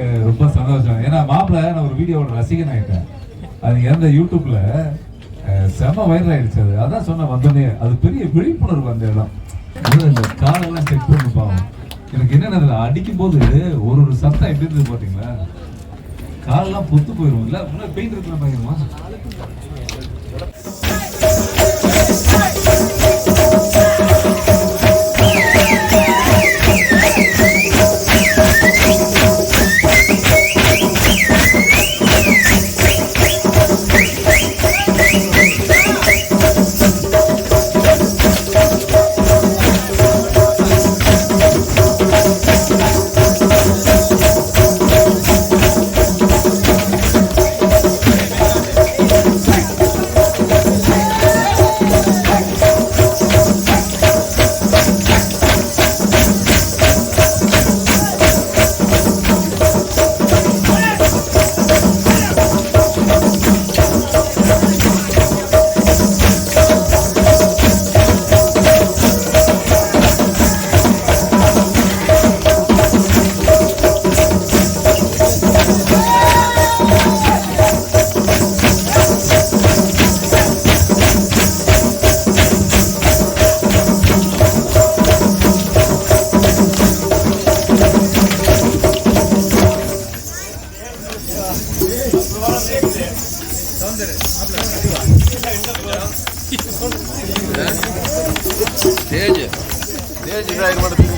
ரொம்ப சந்தோஷம். ஏன்னா மாப்பிள்ள நான் ஒரு வீடியோவோட ரசிகன் ஆகிட்டேன் அது எந்த யூடியூப்ல செம வைரல் ஆயிடுச்சு அது. அதான் சொன்ன வந்தோடனே. அது பெரிய விழிப்புணர்வு அந்த இடம். இந்த காலெல்லாம் செக் பண்ணி பாவம். எனக்கு என்னென்ன அடிக்கும் போது ஒரு ஒரு சத்தம் எப்படி இருந்தது பார்த்தீங்களா காலெல்லாம் பொத்து போயிடும் இல்லை முன்னாடி பெயிண்ட் இருக்கிற பயங்கரமா தேஜ் தேஜ் இப்ராஹிம் படத்துக்கு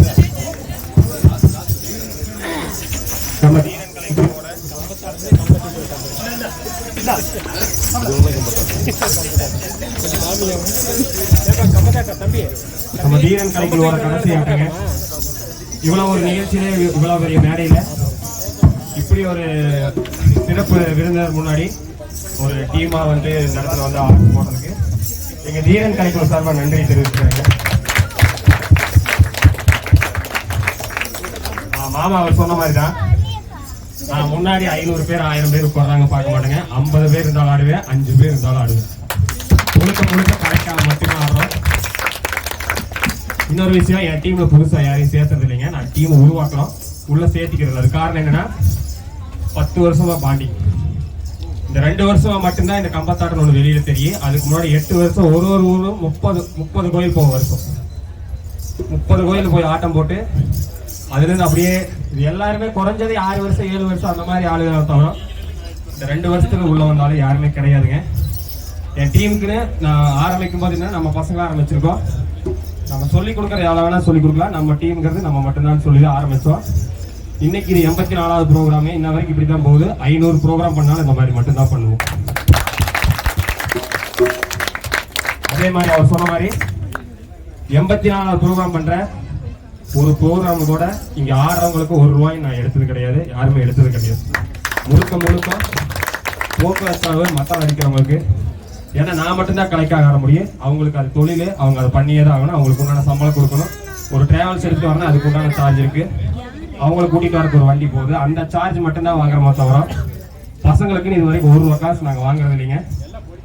நம்ம தீரன் கலைகளோட கடைசி ஆட்டங்க. இவ்வளவு ஒரு நிகழ்ச்சியில இவ்வளவு பெரிய மேடையில இப்படி ஒரு சிறப்பு விருந்தினர் முன்னாடி ஒரு டீமா வந்து இந்த இடத்துல வந்து ஆட்டம் போடுறதுக்கு எங்க தீரன் கலைக்குழு சார்பா நன்றி தெரிவிச்சுக்கிறேங்க. மாமா அவர் சொன்ன மாதிரி தான் நான் முன்னாடி ஐநூறு பேர் ஆயிரம் பேர் போடுறாங்க பார்க்க மாட்டேங்க. ஐம்பது பேர் இருந்தாலும் ஆடுவேன் அஞ்சு பேர் இருந்தாலும் ஆடுவேன். முழுக்க முழுக்க கரெக்டாக மட்டும் ஆடுறோம். இன்னொரு விஷயம் என் டீம்ல புதுசாக யாரையும் சேர்த்தது இல்லைங்க நான் டீம் உருவாக்குறோம். உள்ள சேர்த்திக்கிறது அது காரணம் என்னன்னா பத்து வருஷமா பாண்டி இந்த ரெண்டு வருஷமா மட்டும்தான் இந்த கம்பத்தாட்டம் ஒன்று வெளியில தெரியும். அதுக்கு முன்னாடி எட்டு வருஷம் ஒரு ஒரு ஊரும் முப்பது முப்பது கோயில் போக வருஷம். முப்பது கோயில் போய் ஆட்டம் போட்டு அதுலேருந்து அப்படியே இது எல்லாருமே குறைஞ்சது ஆறு வருஷம் ஏழு வருஷம் அந்த மாதிரி ஆளுகள் தவிர இந்த ரெண்டு வருஷத்துக்கு உள்ள வந்தாலும் யாருமே கிடையாதுங்க. என் டீமுக்குன்னு நான் ஆரம்பிக்கும் போது என்ன நம்ம பசங்க ஆரம்பிச்சிருக்கோம். நம்ம சொல்லிக் கொடுக்குற எவ்வளோ வேணால் சொல்லி கொடுக்கலாம். நம்ம டீம்ங்கிறது நம்ம மட்டும்தான் சொல்லி தான் ஆரம்பித்தோம் இன்னைக்கு இது எண்பத்தி நாலாவது ப்ரோக்ராமே. இன்ன வரைக்கும் இப்படி தான் போகுது. ஐநூறு ப்ரோக்ராம் பண்ணாலும் இந்த மாதிரி மட்டும்தான் பண்ணுவோம். அதே மாதிரி அவர் சொன்ன மாதிரி எண்பத்தி நாலாவது ப்ரோக்ராம் பண்ற ஒரு ப்ரோக்ராம் கூட இங்க ஆடுறவங்களுக்கு ஒரு ரூபாய் நான் எடுத்தது கிடையாது. யாருமே எடுத்தது கிடையாது. முழுக்க முழுக்க போக்குவரத்து மசாலா அடிக்கிறவங்களுக்கு. ஏன்னா நான் மட்டும்தான் கலைக்காக ஆட முடியும். அவங்களுக்கு அது தொழில் அவங்க அதை பண்ணியே தான் ஆகணும். அவங்களுக்கு உண்டான சம்பளம் கொடுக்கணும். ஒரு டிராவல்ஸ் எடுத்து வரணும். அதுக்கு உண்டான சார்ஜ் இருக்கு. அவங்கள கூட்டிட்டு வரக்கு ஒரு வண்டி போகுது. அந்த சார்ஜ் மட்டும்தான் வாங்குறோமோ தவிர பசங்களுக்குன்னு இது வரைக்கும் ஒரு ரூபா காசு நாங்கள் வாங்குறது இல்லைங்க.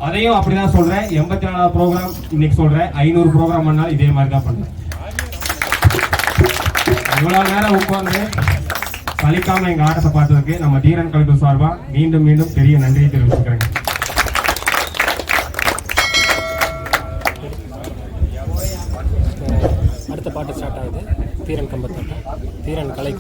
அதையும் அப்படிதான் சொல்றேன். எண்பத்தி நாலாவது ப்ரோக்ராம் இன்னைக்கு சொல்றேன். ஐநூறு ப்ரோக்ராம் பண்ணாலும் இதே மாதிரி தான் பண்றேன் இவ்வளவு நேரம் உட்கார்ந்து சலிக்காம எங்க ஆட்டத்தை பார்த்ததுக்கு நம்ம தீரன் கலைப்பு சார்பா மீண்டும் மீண்டும் பெரிய நன்றியை தெரிவிச்சுக்கிறேங்க. அடுத்த பாட்டு ஸ்டார்ட் ஆகுது. தீரன் கம்பத்தாட்டம் தீரன் கலை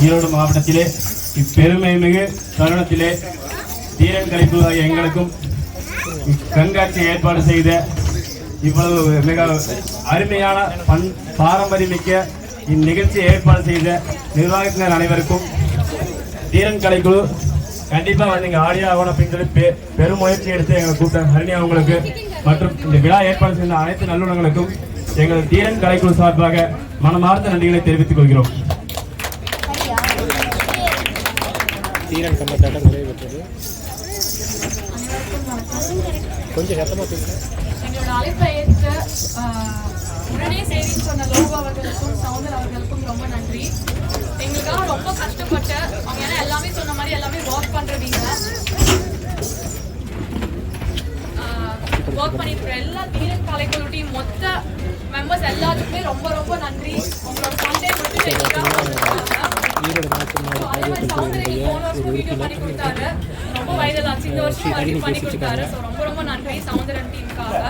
ஈரோடு மாவட்டத்திலே இப்பெருமை மிகு தருணத்திலே தீரன் கலைப்பு எங்களுக்கும் கண்காட்சி ஏற்பாடு செய்த இவ்வளவு மிக அருமையான பண் பாரம்பரியமிக்க இந்நிகழ்ச்சியை ஏற்பாடு செய்த நிர்வாகத்தினர் அனைவருக்கும் தீரன் கலைக்குழு கண்டிப்பாக வந்து ஆடியாகணும் ஆடியோ ஆகணும் அப்படின்னு சொல்லி பெ- பெரும் முயற்சி எடுத்து எங்கள் கூப்பிட்டாங்க ஹரிணி அவங்களுக்கு மற்றும் இந்த விழா ஏற்பாடு செய்த அனைத்து நல்லுணங்களுக்கும் எங்கள் தீரன் கலைக்குழு சார்பாக மனமார்ந்த நன்றிகளை தெரிவித்துக் கொள்கிறோம். தீரன் கம்பத்தாட்டம் நிறைவு பெற்றது. கொஞ்சம் சத்தமாக பேசுங்க. எங்களோட அழைப்பை ஏற்ற ஆஹ், உடனே சேரின்னு சொன்ன லோகோ அவர்களுக்கும் சவுந்தர் அவர்களுக்கும் ரொம்ப நன்றி. எங்களுக்காக ரொம்ப கஷ்டப்பட்டு அவங்க ஏன்னா எல்லாமே சொன்ன மாதிரி எல்லாமே ஒர்க் பண்றவங்க. ஒர்க் பண்ணிருக்கிற எல்லா தீரன் கலைக்குழு டீம் மொத்த மெம்பர்ஸ் எல்லாத்துக்குமே ரொம்ப ரொம்ப நன்றி. உங்களோட சண்டே மட்டும் வருஷம் ரொம்ப வைரல் ஆச்சு இந்த வருஷம் பண்ணி கொடுத்தாரு ரொம்ப ரொம்ப நன்றி சௌந்தரன் டீமுக்காக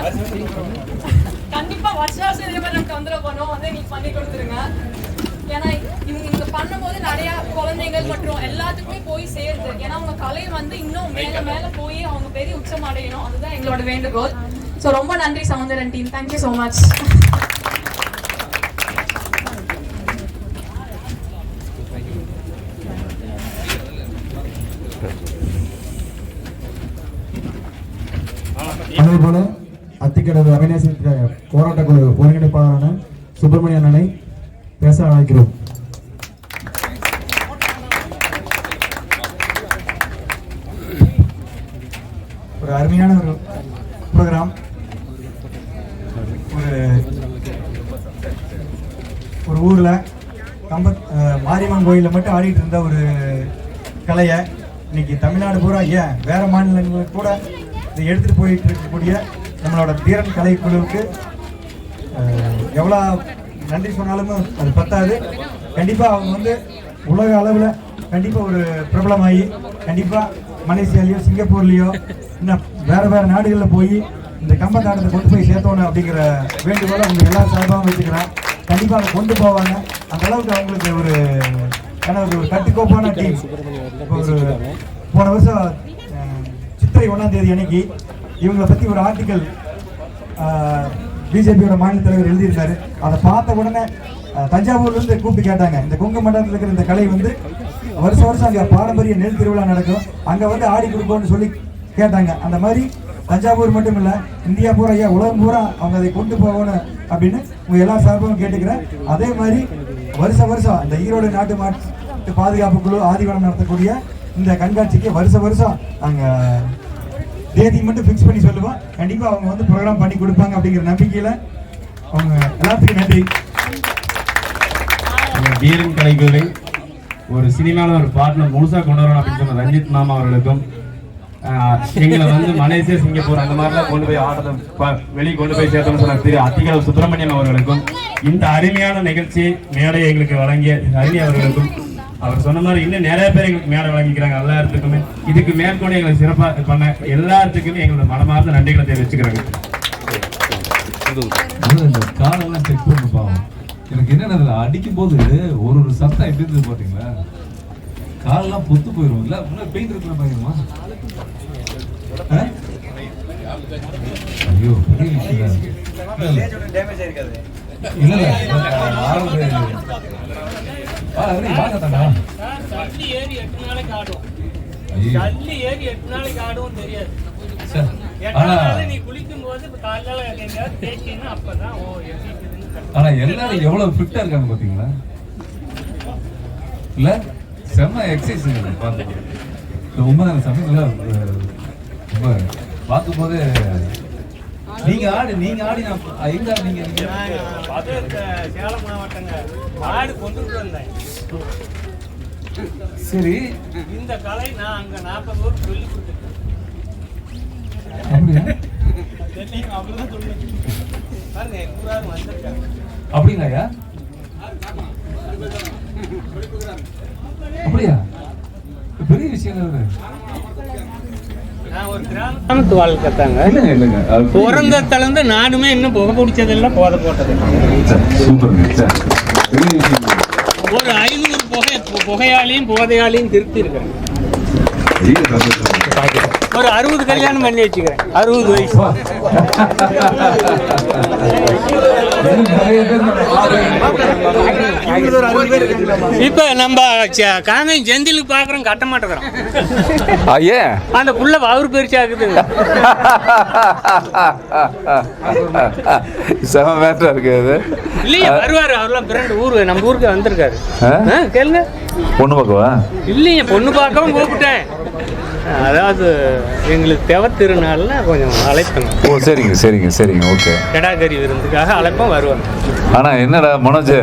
கண்டிப்பா வருஷ வருஷம் இதே மாதிரி நமக்கு வந்துட போனோம் வந்து நீங்க பண்ணி கொடுத்துருங்க. ஏன்னா இவங்க இங்க பண்ணும்போது நிறைய குழந்தைகள் மற்றும் எல்லாத்துக்குமே போய் சேருது. ஏன்னா அவங்க கலை வந்து இன்னும் மேல மேல போய் அவங்க பெரிய உச்சம் அடையணும். அதுதான் எங்களோட வேண்டுகோள். ஸோ ரொம்ப நன்றி Soundaran team thank you so much அதே போல அத்திக்கடவு அவிநாசி போராட்ட குழு ஒருங்கிணைப்பாளரான சுப்பிரமணிய அண்ணனை பேச அழைக்கிறோம் ஒரு அருமையான ஒரு ப்ரோக்ராம் ஒரு ஒரு ஊர்ல கம்ப மாரியம்மன் கோயிலில் மட்டும் ஆடிட்டு இருந்த ஒரு கலையை இன்னைக்கு தமிழ்நாடு பூரா ஏன் வேற மாநிலங்களுக்கு கூட இதை எடுத்துகிட்டு போயிட்டு இருக்கக்கூடிய நம்மளோட தீரன் கலை குழுவுக்கு எவ்வளோ நன்றி சொன்னாலும் அது பத்தாது. கண்டிப்பாக அவங்க வந்து உலக அளவில் கண்டிப்பாக ஒரு பிரபலமாகி கண்டிப்பாக மலேசியாலேயோ சிங்கப்பூர்லேயோ இன்னும் வேறு வேறு நாடுகளில் போய் இந்த கம்பத்தாட்டத்தை கொண்டு போய் சேர்த்தோணும் அப்படிங்கிற வேண்டுகோளை அவங்க எல்லா சார்பாகவும் வச்சுக்கிறேன் கண்டிப்பாக அதை கொண்டு போவாங்க. அந்த அளவுக்கு அவங்களுக்கு ஒரு ஏன்னா ஒரு கட்டுக்கோப்பான டீம் ஒரு போன வருஷம் சித்திரை ஒன்றாம் தேதி அன்னைக்கு இவங்களை பற்றி ஒரு ஆர்டிக்கல் பிஜேபியோட மாநில தலைவர் எழுதியிருக்காரு. அதை பார்த்த உடனே தஞ்சாவூர்லேருந்து தஞ்சாவூர்ல இருந்து கூப்பிட்டு கேட்டாங்க. இந்த கொங்கு மண்டலத்தில் இருக்கிற இந்த கலை வந்து வருஷம் வருஷம் அங்கே பாரம்பரிய நெல் திருவிழா நடக்கும். அங்கே வந்து ஆடி கொடுப்போம்னு சொல்லி கேட்டாங்க. அந்த மாதிரி தஞ்சாவூர் மட்டும் இல்லை இந்தியா பூரா ஐயா உலகம் பூரா அவங்க அதை கொண்டு போகணும் அப்படின்னு உங்க எல்லா சார்பும் கேட்டுக்கிறேன். அதே மாதிரி வருஷ வருஷம் இந்த ஈரோடு நாட்டு மாட்டு பாதுகாப்பு குழு ஆதிவனம் நடத்தக்கூடிய இந்த கண்காட்சிக்கு வருஷ வருஷம் நாங்கள் தேதி மட்டும் ஃபிக்ஸ் பண்ணி சொல்லுவோம் கண்டிப்பாக அவங்க வந்து ப்ரோக்ராம் பண்ணி கொடுப்பாங்க அப்படிங்கிற நம்பிக்கையில் அவங்க எல்லாத்துக்கும் நன்றி. வீரன் கலைக்குழுவை ஒரு சினிமாவில் ஒரு பாட்டில் முழுசாக கொண்டு வரணும் அப்படின்னு சொன்ன ரஞ்சித் மாமா அவர்களுக்கும் எங்களை வந்து மலேசியா சிங்கப்பூர் அந்த மாதிரிலாம் கொண்டு போய் ஆடல வெளியே கொண்டு போய் சேர்த்தோம்னு சொன்ன திரு அத்திகளவு சுப்பிரமணியம் அவர்களுக்கும் இந்த அருமையான நிகழ்ச்சி மேடையை எங்களுக்கு வழங்கிய ரஜினி அவர்களுக்கும் அவர் சொன்ன மாதிரி இன்னும் நிறைய பேர் எங்களுக்கு மேடை வழங்கிக்கிறாங்க எல்லா இடத்துக்குமே. இதுக்கு மேற்கொண்டு எங்களுக்கு சிறப்பாக பண்ண எல்லாத்துக்குமே எங்களோட மனமார்ந்த நன்றிகளை தெரிவிச்சுக்கிறாங்க. காலெல்லாம் செக் பண்ணு பாவம். எனக்கு என்னன்னா அதுல அடிக்கும் போது ஒரு ஒரு சத்தம் எப்படி இருந்தது பாத்தீங்களா காலெல்லாம் பொத்து போயிடும் இல்ல முன்னாடி பெயிண்ட் இருக்கிற பாருங்கம்மா ஐயோ பெரிய விஷயம் இல்ல இல்ல. ஆரம்பம் ஆ, அருணி, வாங்க தாண்டா. தள்ளி ஏறி எட்டு நாளைக்கு ஆடும். தள்ளி ஏறி எட்டு நாளைக்கு ஆடும் தெரியாது. நீ குளிக்கும் போது காலையில எங்கேயாவது தேய்ச்சின்னா அப்பதான் ஓ எப்படி இருக்குதுன்னு கண்டு- ஆனா எல்லாரும் எவ்வளவு ஃபிட்டா இருக்காங்க பாத்தீங்களா? இல்ல? செம்ம எக்ஸசைஸ் பார்த்து இந்த உண்மை சமயங்கள ரொம்ப பார்க்கும் போது நீங்க ஆடு நீங்க ஆடி நான் எங்க நீங்க? சேலம் மாவட்டங்க ஆடு கொண்டுட்டு வந்தேன் சரி. இந்த கலை நான் அங்க நாற்பது ஊர் சொல்லி பாருங்க வந்திருக்காங்க அப்படிங்களாயா அப்படியா? பெரிய விஷயம் கிராமத்து புரியுது. பிறந்ததுல இருந்து நானுமே இன்னும் புகை பிடிச்சதில்ல போதை போட்டது. ஒரு ஐநூறு புகை புகையாலையும் போதையாலையும் பெரிய சந்தோஷம். ஒரு அறுபது கல்யாணம் பண்ணி வச்சுக்கிறேன். அறுபது வயசு. இப்ப நம்ம காங்கேயம் செந்திலுக்கு பாக்குறோம் கட்ட மாட்டேங்கிறோம் ஐயே அந்த புள்ள அவர் பெருசா இருக்குதுங்க செம மேட்டரா இருக்கு அது. இல்லையா வருவாரு அவர்லாம் பிறண்டு ஊரு நம்ம ஊருக்கு வந்திருக்காரு. கேளுங்க. பொண்ணு பார்க்கவா? இல்லைங்க பொண்ணு பார்க்கவும் கூப்பிட்டேன். அதாவது எங்களுக்கு தெவ திருநாள்ல கொஞ்சம் அழைப்பேங்க ஓ சரிங்க சரிங்க சரிங்க ஓகே. கெடாக்கறி விருந்துக்காக அழைப்போம் வருவாங்க. ஆனா என்னடா மனோஜ்?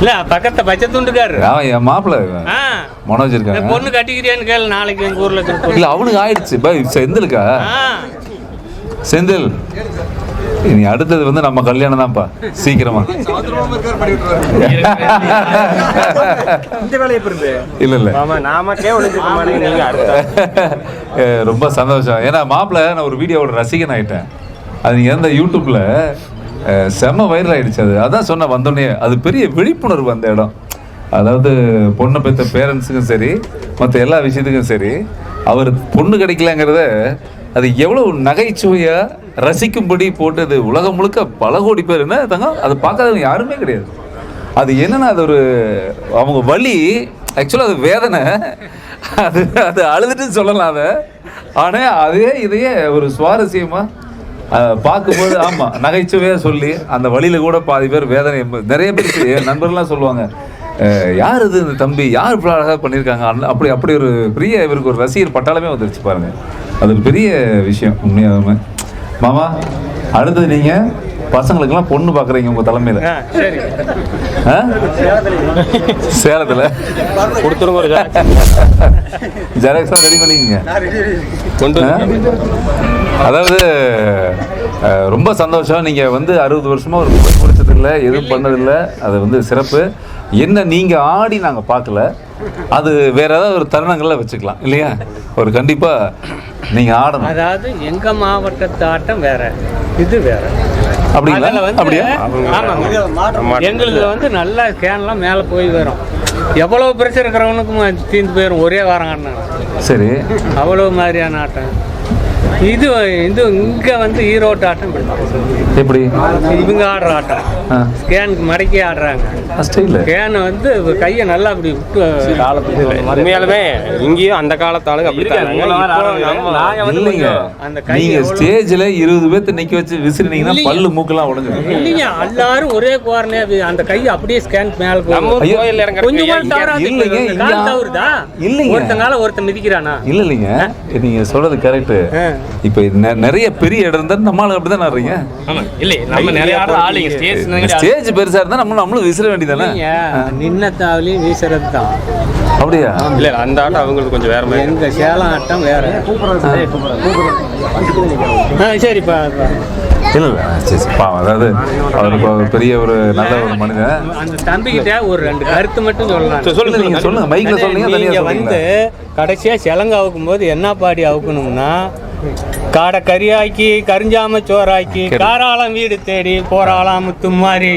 இல்ல பக்கத்துல பச்சை துண்டுக்காரு அவன் என் மாப்பிள்ள ஆ. மனோஜ் இருக்காங்க. பொண்ணு கட்டிக்கிறியான்னு கேளு நாளைக்கு எங்க ஊர்ல. இல்ல அவனுக்கு ஆயிடுச்சு. பை செந்திலுக்கா? செந்தில். இனி அடுத்தது வந்து நம்ம கல்யாணம் தான்ப்பா. சீக்கிரமா. இருந்து இல்ல இல்ல. ரொம்ப சந்தோஷம். ஏன்னா மாப்பிள்ள நான் ஒரு வீடியோவோட ரசிகன் ஆயிட்டேன். அது நீங்க எந்த யூடியூப்ல செம்ம வைரல் ஆயிடுச்சு அது. அதான் சொன்ன வந்தோடனே. அது பெரிய விழிப்புணர்வு அந்த இடம். அதாவது பொண்ணை பெற்ற பேரண்ட்ஸுக்கும் சரி மற்ற எல்லா விஷயத்துக்கும் சரி அவர் பொண்ணு கிடைக்கலங்கிறத அது எவ்வளவு நகைச்சுவையா ரசிக்கும்படி போட்டது உலகம் முழுக்க பல கோடி பேர். என்ன தங்கம்? அதை பார்க்காதவங்க யாருமே கிடையாது. அது என்னன்னா அது ஒரு அவங்க வழி ஆக்சுவலாக அது வேதனை. அது அது அழுதுட்டு சொல்லலாம் அதை. ஆனால் அதே இதையே ஒரு சுவாரஸ்யமாக பார்க்கும்போது ஆமாம் நகைச்சுவையாக சொல்லி அந்த வழியில் கூட பாதி பேர் வேதனை நிறைய பேர் என் நண்பர்லாம் சொல்லுவாங்க யார் இது இந்த தம்பி? யார் இப்படி அழகாக பண்ணியிருக்காங்க? அப்படி அப்படி ஒரு பெரிய இவருக்கு ஒரு ரசிகர் பட்டாளமே வந்துருச்சு பாருங்கள் அது ஒரு பெரிய விஷயம் உண்மையாகவே மாமா அடுத்தது நீங்கள் பசங்களுக்கெல்லாம் பொண்ணு பார்க்குறீங்க உங்கள் தலைமையில்? சேலத்துல. ஜெராக்ஸ். ரெடி பண்ணிக்கங்க? அதாவது ரொம்ப சந்தோஷம். நீங்க வந்து அறுபது வருஷமா ஒரு புகை பிடிச்சதில்ல எதுவும் பண்ணதில்ல. அது வந்து சிறப்பு. என்ன நீங்க ஆடி நாங்க பார்க்கல அது வேற ஏதாவது ஒரு தருணங்கள்ல வச்சுக்கலாம். இல்லையா? ஒரு கண்டிப்பா நீங்க ஆடணும். அதாவது எங்க மாவட்டத்து ஆட்டம் வேற. இது வேற. அப்படிங்களா? அப்படியா? எங்களுக்கு வந்து நல்லா கேன்லாம் மேலே போய் வரும். எவ்வளவு பிரச்சனை இருக்கிறவனுக்கும் தீர்ந்து போயிடும் ஒரே வாரம் ஆடினாங்க சரி. அவ்வளவு மாதிரியான ஆட்டம். இது இது இங்க வந்து ஈரோட்டு ஆட்டம். எப்படி? இவங்க ஆடுற ஆட்டம். ஆ. கேனுக்கு மடக்கி ஆடுறாங்க. ஸ்டைல கேனை வந்து கையை நல்லா அப்படி விட்டு உண்மையாலுமே இங்கேயும் அந்த காலத்து ஆளுங்க அப்படி அந்த கை நீங்க எவ்வளவு- ஸ்டேஜ்ல இருபது பேர்த்த நிக்க வச்சு விசிறினீங்கன்னா. பல்லு மூக்கெல்லாம் உடஞ்சிடும் இல்லைங்க எல்லாரும் ஒரே கோரனே அந்த கை அப்படியே ஸ்கேன் மேல போகும் கொஞ்சம் கூட தவறாது. இல்லைங்க, தவறுதா? இல்லைங்க. ஒருத்தங்கால ஒருத்தன் மிதிக்கிறானா? இல்ல இல்லைங்க. நீங்க சொல்றது கரெக்ட் இப்ப நிறைய பெரிய இடம் இருந்தா நம்மளும் அப்படிதான் ஆடுறீங்க இல்ல நம்ம நிறைய ஆளுங்க ஸ்டேஜ் ஸ்டேஜ் பெருசா இருந்தா நம்ம நம்மளும் விசிற வேண்டியதானே நின்ன தாவலையும் வீசுறது தான் அப்படியா? இல்ல அந்த ஆட்டம் அவங்களுக்கு கொஞ்சம் வேற மாதிரி. எங்க சேலம் ஆட்டம் வேற. ஆ, சரிப்பா இல்ல இல்ல சரி, பாவம் அதாவது அவர் பெரிய ஒரு நல்ல ஒரு மனிதன். அந்த தம்பிக்கிட்ட ஒரு ரெண்டு கருத்து மட்டும் சொல்லலாம். சொல்லுங்க நீங்க சொல்லுங்க மைக்ல சொல்லுங்க தனியா நீங்க வந்து கடைசியா சிலங்க அவுக்கும் போது என்ன பாடி அவுக்கணும்னா காடை கறியாக்கி கரிஞ்சாம சோறாக்கி காராளம் வீடு தேடி போராளாம் முத்து மாதிரி.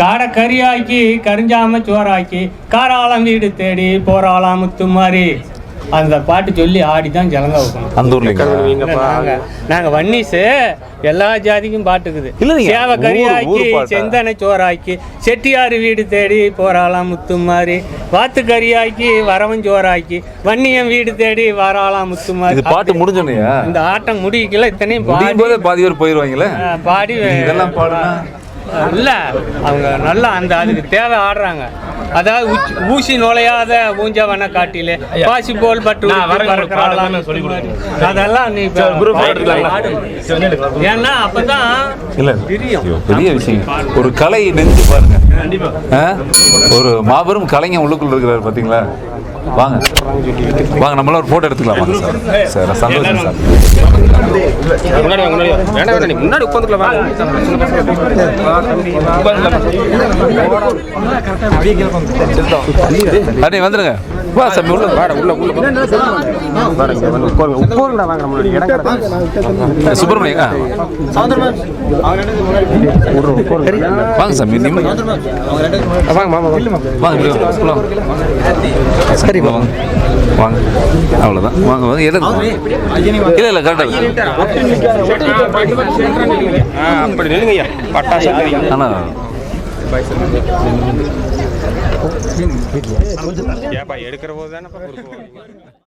காடை கறியாக்கி கரிஞ்சாம சோறாக்கி காராளம் வீடு தேடி போராளாம் முத்து மாதிரி அந்த பாட்டு சொல்லி ஆடி தான் ஜலங்க வைக்கணும் அந்த ஊர்லங்க நாங்க நாங்க வன்னிஸு எல்லா ஜாதிக்கும் பாட்டுக்குது. சேவை கறியாக்கி? செந்தனை சோறாக்கி செட்டியார் வீடு தேடி போறாளாம் முத்து மாதிரி வாத்து கறியாக்கி வரவன் சோறாக்கி வன்னியம் வீடு தேடி வராளாம் முத்து மாதிரி பாட்டு முடிஞ்சோனையா இந்த ஆட்டம் முடிக்கல இத்தனையும் பாடி போதே பேர் போயிருவாங்களே? ஆ, பாடி இதெல்லாம் பாடுனா? இல்ல அவங்க நல்லா அந்த அதுக்கு தேவை ஆடுறாங்க. அதாவது ஊசி நுழையாத ஊஞ்சவன காட்டிலே பாசி போல் பட்டு. அதெல்லாம் நீ. ஏன்னா அப்பதான் இல்ல பெரிய விஷயம். ஒரு கலை நெஞ்சு பாருங்க? ஒரு மாபெரும் கலைஞன் உள்ளுக்குள்ள இருக்கிறாரு பாத்தீங்களா? வாங்க. வாங்க நம்மளாம் ஒரு போட்டோ எடுத்துக்கலாம். வாங்க சார். சார் சந்தோஷம் சார். முன்னாடி உட்காந்துக்கலாம். அண்ணே வந்துருங்க. வா சாமி உள்ள வா. உள்ள உள்ள பாருங்க வந்து உட்காருங்க. உட்காருங்கடா வாங்க நம்ம இடம் கிடக்கு சுப்பிரமணியம் வாங்க சாமி நிம்மதி வாங்க. மாமா வாங்க வாங்க. இப்படி வாங்க. உள்ள வாங்க. சரி வாங்க. வாங்க. அவ்வளோதான் வாங்க வாங்க எடுங்க இல்லை இல்லை கரெக்டாக அப்படி நில்லுங்க ஐயா பட்டாசு ஆனால் ஏப்பா எடுக்கிற போது தானே